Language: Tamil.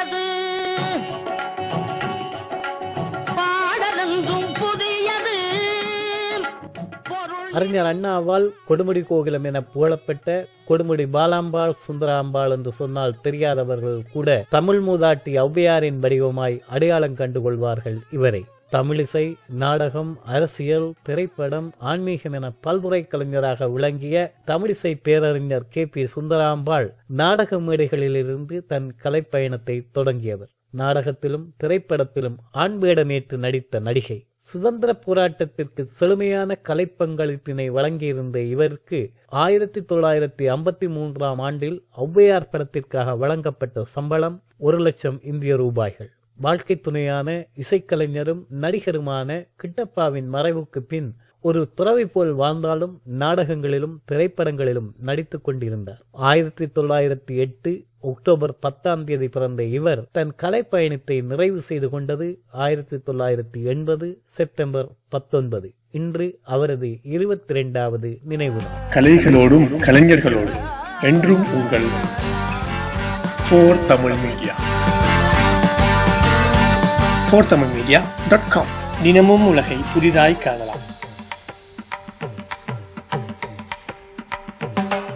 يضل அறிஞர் அண்ணாவால் கொடுமுடி கோகிலம் என புகழப்பட்ட கொடுமுடி பாலாம்பாள் சுந்தராம்பாள் என்று சொன்னால் தெரியாதவர்கள் கூட தமிழ் மூதாட்டி ஔவையாரின் வடிவமாய் அடையாளம் கண்டுகொள்வார்கள் இவரை. தமிழிசை நாடகம் அரசியல் திரைப்படம் ஆன்மீகம் என பல்துறை கலைஞராக விளங்கிய தமிழிசை பேரறிஞர் கே பி சுந்தராம்பாள் நாடக மேடைகளிலிருந்து தன் கலைப்பயணத்தை தொடங்கியவர். நாடகத்திலும் திரைப்படத்திலும் ஆண் வேடமேற்று நடித்த நடிகை. சுதந்திர போராட்டத்திற்கு செழுமையான கலைப்பங்களிப்பினை வழங்கியிருந்த இவருக்கு ஆயிரத்தி தொள்ளாயிரத்தி ஐம்பத்தி மூன்றாம் ஆண்டில் ஔவையார் படத்திற்காக வழங்கப்பட்ட சம்பளம் ஒரு லட்சம் இந்திய ரூபாய்கள். வாழ்க்கை துணையான இசைக்கலைஞரும் நடிகருமான கிட்டப்பாவின் மறைவுக்கு பின் ஒரு துறவை போல் வாழ்ந்தாலும் நாடகங்களிலும் திரைப்படங்களிலும் நடித்துக் கொண்டிருந்தார். ஆயிரத்தி தொள்ளாயிரத்தி எட்டு அக்டோபர் பத்தாம் தேதி பிறந்த இவர் தன் கலை பயணத்தை நிறைவு செய்து கொண்டது ஆயிரத்தி தொள்ளாயிரத்தி எண்பது செப்டம்பர் பத்தொன்பது. இன்று அவரது இருபத்தி இரண்டாவது நினைவு கலைகளோடும் கலைஞர்களோடும் என்றும் உங்கள் தமிழ் மீடியா. ஃபோர் மீடியா தினமும் உலகை புதிதாய் காணலாம்.